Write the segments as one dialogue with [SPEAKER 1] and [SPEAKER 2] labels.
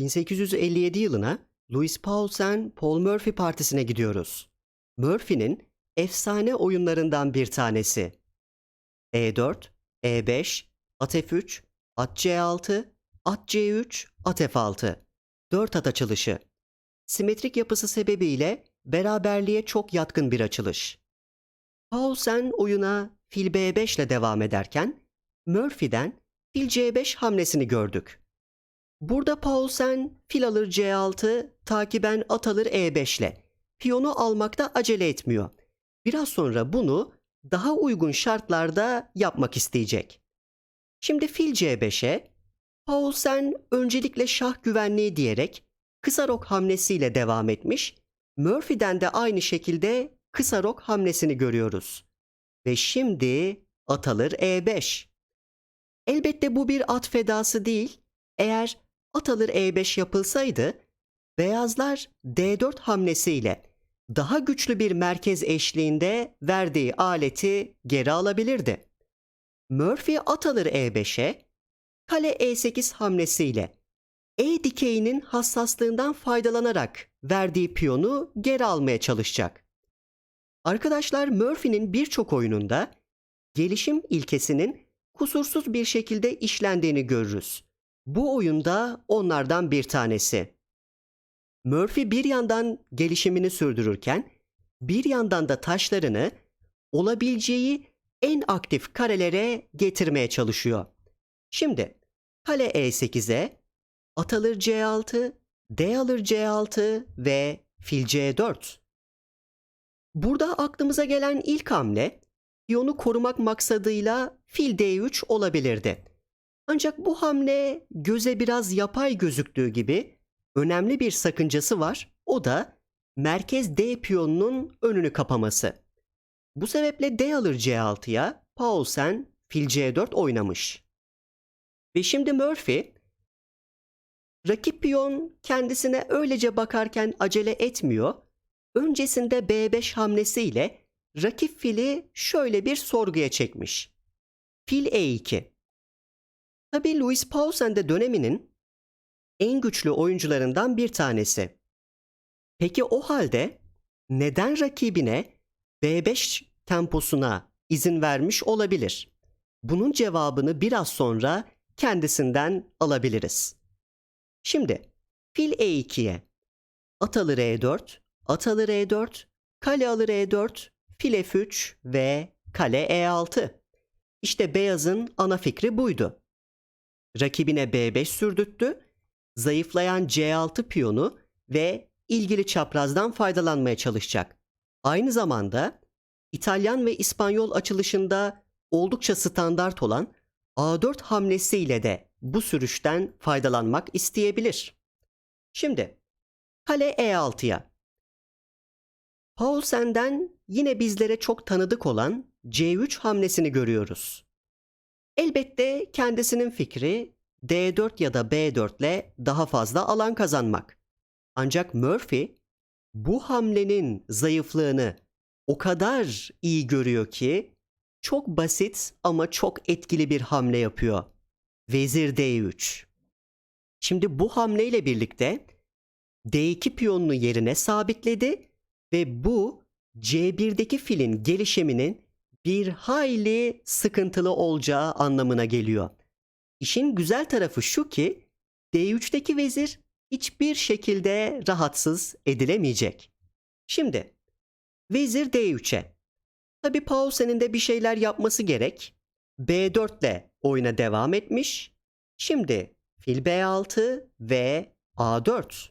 [SPEAKER 1] 1857 yılına Louis Paulsen Paul Murphy partisine gidiyoruz. Murphy'nin efsane oyunlarından bir tanesi. E4, E5, at F3, at C6, at C3, at F6. 4 at açılışı. Simetrik yapısı sebebiyle beraberliğe çok yatkın bir açılış. Paulsen oyuna fil B5 ile devam ederken Murphy'den fil C5 hamlesini gördük. Burada Paulsen fil alır C6, takiben at alır E5 ile. Piyonu almakta acele etmiyor. Biraz sonra bunu daha uygun şartlarda yapmak isteyecek. Şimdi fil C5'e Paulsen öncelikle şah güvenliği diyerek kısa rok hamlesiyle devam etmiş. Murphy'den de aynı şekilde kısa rok hamlesini görüyoruz. Ve şimdi at alır E5. Elbette bu bir at fedası değil. Eğer at alır E5 yapılsaydı beyazlar D4 hamlesiyle daha güçlü bir merkez eşliğinde verdiği aleti geri alabilirdi. Murphy at alır E5'e kale E8 hamlesiyle E dikeyinin hassaslığından faydalanarak verdiği piyonu geri almaya çalışacak. Arkadaşlar Murphy'nin birçok oyununda gelişim ilkesinin kusursuz bir şekilde işlendiğini görürüz. Bu oyunda onlardan bir tanesi. Murphy bir yandan gelişimini sürdürürken bir yandan da taşlarını olabileceği en aktif karelere getirmeye çalışıyor. Şimdi kale E8'e at alır C6, D alır C6 ve fil C4. Burada aklımıza gelen ilk hamle piyonu korumak maksadıyla fil D3 olabilirdi. Ancak bu hamle göze biraz yapay gözüktüğü gibi önemli bir sakıncası var. O da merkez D piyonunun önünü kapaması. Bu sebeple D alır C6'ya Paulsen fil C4 oynamış. Ve şimdi Murphy rakip piyon kendisine öylece bakarken acele etmiyor. Öncesinde B5 hamlesiyle rakip fili şöyle bir sorguya çekmiş. Fil E2. Tabii Louis Paulsen de döneminin en güçlü oyuncularından bir tanesi. Peki o halde neden rakibine B5 temposuna izin vermiş olabilir? Bunun cevabını biraz sonra kendisinden alabiliriz. Şimdi fil E2'ye at alır E4, at alır E4, kale alır E4, fil F3 ve kale E6. İşte beyazın ana fikri buydu. Rakibine B5 sürdürttü, zayıflayan C6 piyonu ve ilgili çaprazdan faydalanmaya çalışacak. Aynı zamanda İtalyan ve İspanyol açılışında oldukça standart olan A4 hamlesiyle de bu sürüşten faydalanmak isteyebilir. Şimdi kale E6'ya. Paulsen'den yine bizlere çok tanıdık olan C3 hamlesini görüyoruz. Elbette kendisinin fikri D4 ya da B4 ile daha fazla alan kazanmak. Ancak Murphy bu hamlenin zayıflığını o kadar iyi görüyor ki çok basit ama çok etkili bir hamle yapıyor. Vezir D3. Şimdi bu hamleyle birlikte D2 piyonunu yerine sabitledi ve bu C1'deki filin gelişiminin bir hayli sıkıntılı olacağı anlamına geliyor. İşin güzel tarafı şu ki D3'teki vezir hiçbir şekilde rahatsız edilemeyecek. Şimdi vezir D3'e. Tabi Paulsen'in de bir şeyler yapması gerek. B4 ile oyuna devam etmiş. Şimdi fil B6 ve A4.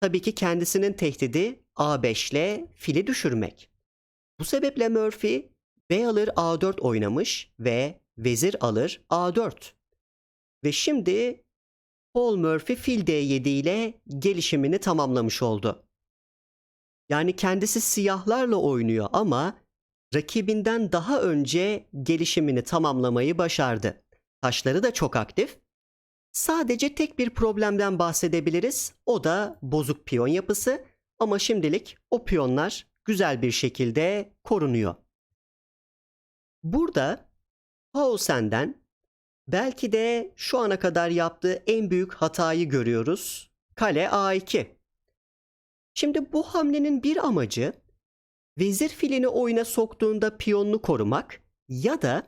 [SPEAKER 1] Tabii ki kendisinin tehdidi A5 ile fili düşürmek. Bu sebeple Murphy B alır A4 oynamış ve vezir alır A4. Ve şimdi Paul Murphy fil D7 ile gelişimini tamamlamış oldu. Yani kendisi siyahlarla oynuyor ama rakibinden daha önce gelişimini tamamlamayı başardı. Taşları da çok aktif. Sadece tek bir problemden bahsedebiliriz. O da bozuk piyon yapısı ama şimdilik o piyonlar güzel bir şekilde korunuyor. Burada Paulsen'den belki de şu ana kadar yaptığı en büyük hatayı görüyoruz. Kale A2. Şimdi bu hamlenin bir amacı vezir filini oyuna soktuğunda piyonunu korumak ya da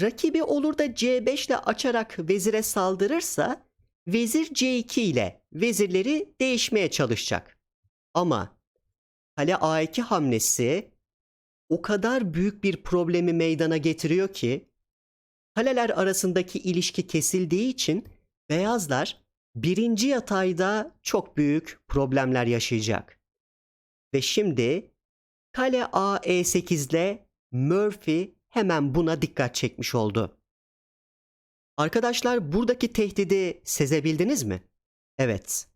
[SPEAKER 1] rakibi olur da C5 ile açarak vezire saldırırsa vezir C2 ile vezirleri değişmeye çalışacak. Ama kale A2 hamlesi o kadar büyük bir problemi meydana getiriyor ki kaleler arasındaki ilişki kesildiği için beyazlar birinci yatayda çok büyük problemler yaşayacak. Ve şimdi kale A E8 ile Murphy hemen buna dikkat çekmiş oldu. Arkadaşlar buradaki tehdidi sezebildiniz mi? Evet.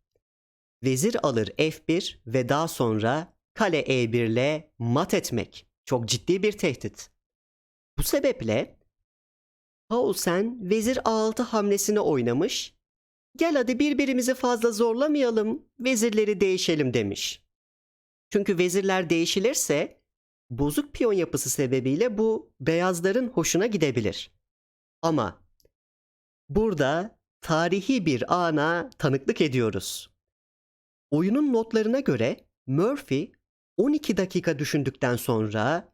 [SPEAKER 1] Vezir alır F1 ve daha sonra kale E1 ile mat etmek. Çok ciddi bir tehdit. Bu sebeple Paulsen vezir A6 hamlesini oynamış. Gel hadi birbirimizi fazla zorlamayalım, vezirleri değişelim demiş. Çünkü vezirler değişilirse bozuk piyon yapısı sebebiyle bu beyazların hoşuna gidebilir. Ama burada tarihi bir ana tanıklık ediyoruz. Oyunun notlarına göre Murphy 12 dakika düşündükten sonra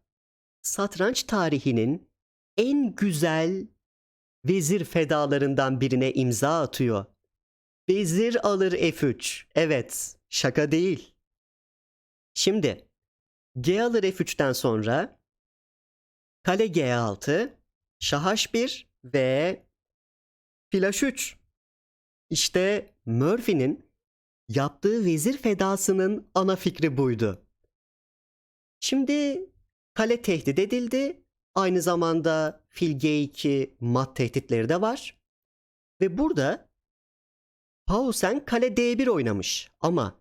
[SPEAKER 1] satranç tarihinin en güzel vezir fedalarından birine imza atıyor. Vezir alır F3. Evet, şaka değil. Şimdi G alır F3'ten sonra kale G6, şah H1 ve fil H3. İşte Murphy'nin yaptığı vezir fedasının ana fikri buydu. Şimdi kale tehdit edildi. Aynı zamanda fil G2 mat tehditleri de var. Ve burada Pausen kale D1 oynamış ama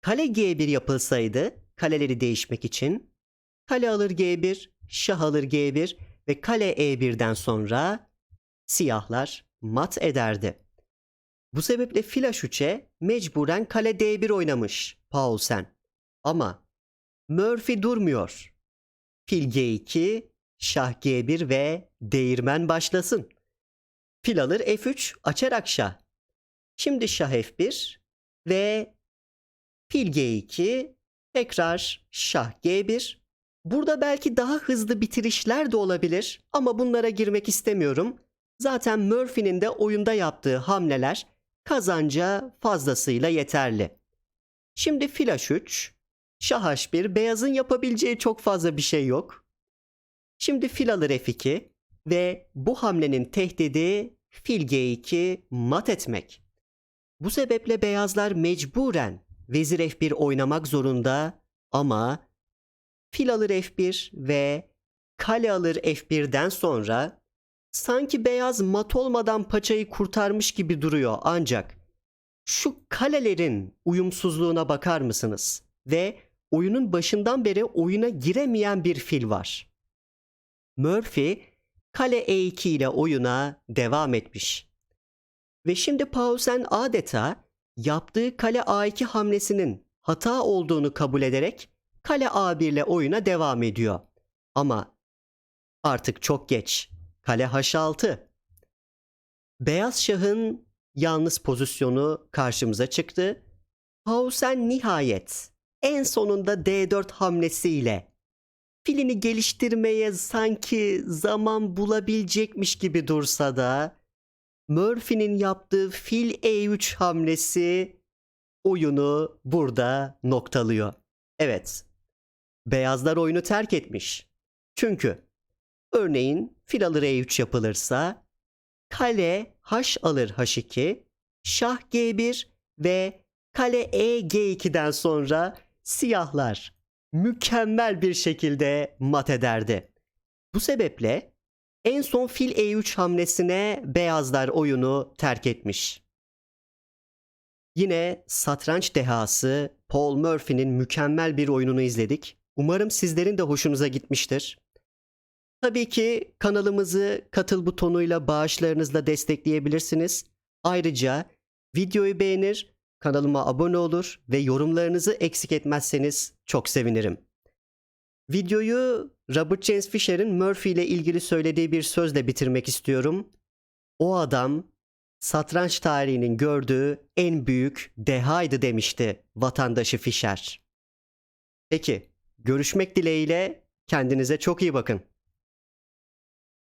[SPEAKER 1] kale G1 yapılsaydı kaleleri değişmek için kale alır G1, şah alır G1 ve kale E1'den sonra siyahlar mat ederdi. Bu sebeple fil H3'e mecburen kale D1 oynamış Paulsen. Ama Murphy durmuyor. Fil G2, şah G1 ve değirmen başlasın. Fil alır F3 açarak şah. Şimdi şah F1 ve fil G2 tekrar şah G1. Burada belki daha hızlı bitirişler de olabilir ama bunlara girmek istemiyorum. Zaten Murphy'nin de oyunda yaptığı hamleler kazanca fazlasıyla yeterli. Şimdi fil H3, şah H1, beyazın yapabileceği çok fazla bir şey yok. Şimdi fil alır F2 ve bu hamlenin tehdidi fil G2 mat etmek. Bu sebeple beyazlar mecburen vezir F1 oynamak zorunda ama fil alır F1 ve kale alır F1'den sonra sanki beyaz mat olmadan paçayı kurtarmış gibi duruyor ancak şu kalelerin uyumsuzluğuna bakar mısınız? Ve oyunun başından beri oyuna giremeyen bir fil var. Murphy kale E2 ile oyuna devam etmiş. Ve şimdi Paulsen adeta yaptığı kale A2 hamlesinin hata olduğunu kabul ederek kale A1 ile oyuna devam ediyor. Ama artık çok geç. Kale H6. Beyaz şahın yalnız pozisyonu karşımıza çıktı. Paulsen nihayet en sonunda D4 hamlesiyle filini geliştirmeye sanki zaman bulabilecekmiş gibi dursa da Murphy'nin yaptığı fil E3 hamlesi oyunu burada noktalıyor. Evet, beyazlar oyunu terk etmiş. Çünkü örneğin fil alır E3 yapılırsa kale H alır H2, şah G1 ve kale E G2'den sonra siyahlar mükemmel bir şekilde mat ederdi. Bu sebeple en son fil E3 hamlesine beyazlar oyunu terk etmiş. Yine satranç dehası Paul Murphy'nin mükemmel bir oyununu izledik. Umarım sizlerin de hoşunuza gitmiştir. Tabii ki kanalımızı katıl butonuyla bağışlarınızla destekleyebilirsiniz. Ayrıca videoyu beğenir, kanalıma abone olur ve yorumlarınızı eksik etmezseniz çok sevinirim. Videoyu Robert James Fisher'in Murphy ile ilgili söylediği bir sözle bitirmek istiyorum. O adam satranç tarihinin gördüğü en büyük dehaydı demişti vatandaşı Fisher. Peki görüşmek dileğiyle kendinize çok iyi bakın.